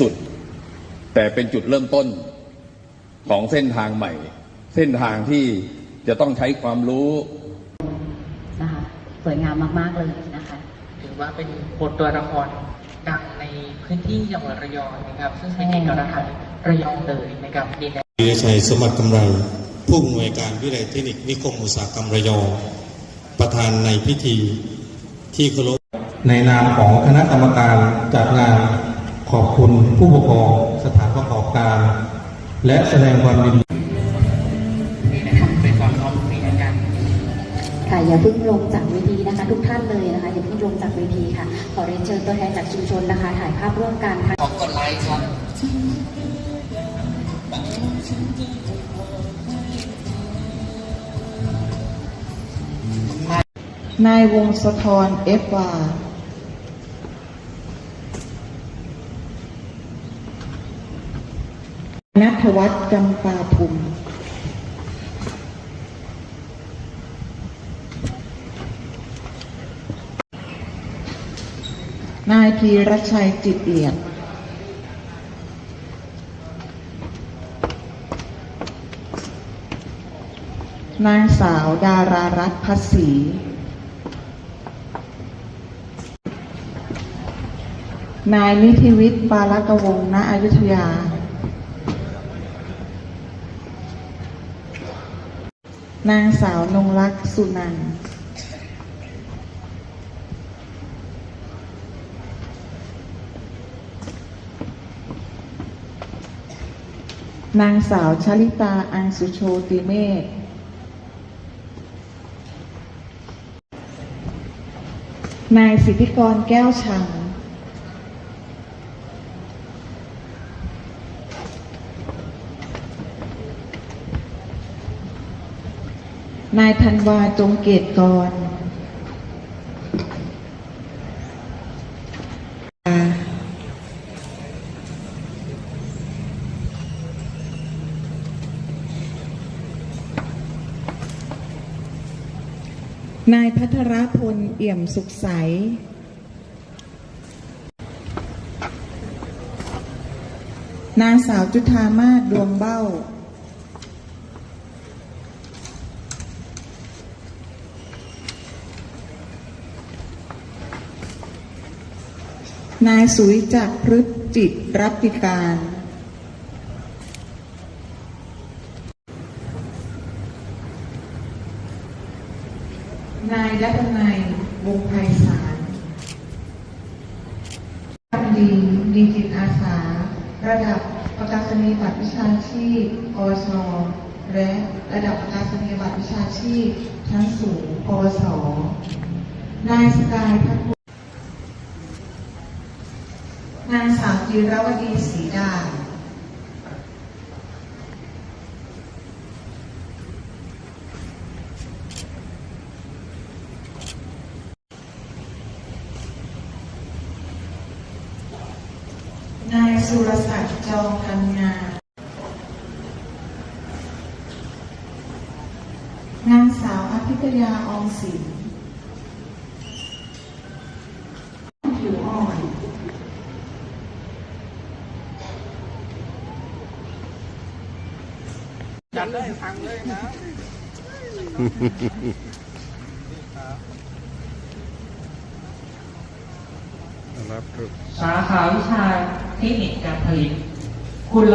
สุด แต่เป็นจุดเริ่มต้นของเส้นทางใหม่ เส้นทางที่จะต้องใช้ความรู้นะคะสวยงามมาก ๆ เลยนะคะถือว่าเป็นบทตัวละครดังในพื้นที่จังหวัดระยองนะครับ ซึ่งเป็นเอกลักษณ์ของระยองเลยนะครับดินแดนวีรชัยสมบัติกำไรผู้อำนวยการวิทยาลัยเทคนิคนิคมอุตสาหกรรมระยองประธานในพิธีที่เคารพในนามของคณะกรรมการจัดงาน ขอบคุณผู้ปกครองสถานประกอบการ และแสดงความยินดีนี่นะครับเป็นความพร้อมในการค่ะอย่าเพิ่งลงจากเวทีนะคะ ทุกท่านเลยนะคะอย่าเพิ่งลงจากเวทีค่ะ ขอเรียนเชิญตัวแทนจากชุมชนนะคะ ถ่ายภาพร่วมกันค่ะขอกดไลค์ครับนายวงศธรเอฟวา นัทวัฒน์จำปาภูมินายพีรชัยจิตเอียดนางสาวดารารัตน์พัศสีนายนิธิวิทย์ปาลกวงณอยุธยา นางสาวนงรักษ์สุนันท์นางสาวชลิตาอังสุโชติเมฆนายสิทธิกรแก้วชัง นายธันวาจงเกตกรนายพัทรพล เอี่ยมสุขใส นางสาวจุธามาศดวงเบ้า นายสุวิจักพฤจิตรัตติการ นายรัตนัยวงไพศาลทำดีดีจิตอาสา ระดับประกาศนียบัตรวิชาชีพอชและระดับประกาศนียบัตรวิชาชีพชั้นสูงปวสนายสกายพัฒน์นางสาว จิรวดีศรีดาสุรศักดิ์จองกันงานางสาวอภิตยาออมสินผิวอ่อน จัดเลยฟังเลยนะสาขาวิชาเทคนิคการผลิตคุณ